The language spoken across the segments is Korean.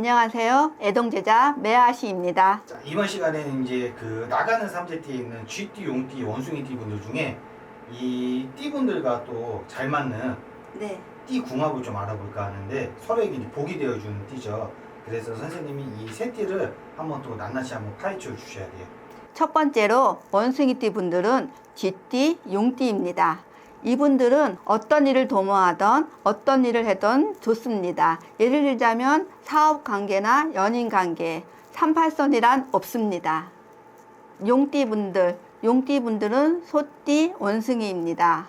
안녕하세요. 애동제자 매아시입니다. 자, 이번 시간에는 이제 그 나가는 삼재티에 있는 쥐띠, 용띠, 원숭이띠 분들 중에 이 띠분들과 또 잘 맞는 네. 띠 궁합을 좀 알아볼까 하는데 서로에게 이제 복이 되어주는 띠죠. 그래서 선생님이 이 세 띠를 한번 또 낱낱이 한번 파헤쳐 주셔야 돼요. 첫 번째로 원숭이띠 분들은 쥐띠, 용띠입니다. 이분들은 어떤 일을 도모하던 어떤 일을 해도 좋습니다. 예를 들자면 사업 관계나 연인 관계, 38선이란 없습니다. 용띠 분들, 용띠 분들은 소띠, 원숭이입니다.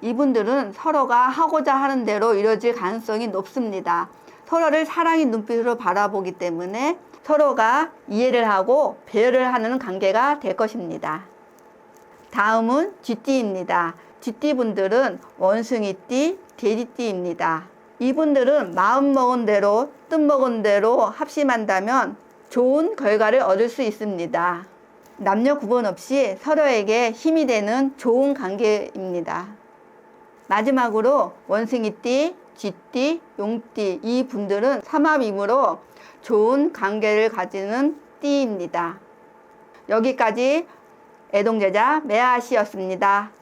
이분들은 서로가 하고자 하는 대로 이루어질 가능성이 높습니다. 서로를 사랑의 눈빛으로 바라보기 때문에 서로가 이해를 하고 배려를 하는 관계가 될 것입니다. 다음은 쥐띠입니다. 쥐띠 분들은 원숭이띠, 돼지띠입니다. 이분들은 마음 먹은 대로, 뜻 먹은 대로 합심한다면 좋은 결과를 얻을 수 있습니다. 남녀 구분 없이 서로에게 힘이 되는 좋은 관계입니다. 마지막으로 원숭이띠, 쥐띠, 용띠 이 분들은 삼합이므로 좋은 관계를 가지는 띠입니다. 여기까지 애동제자 매아시였습니다.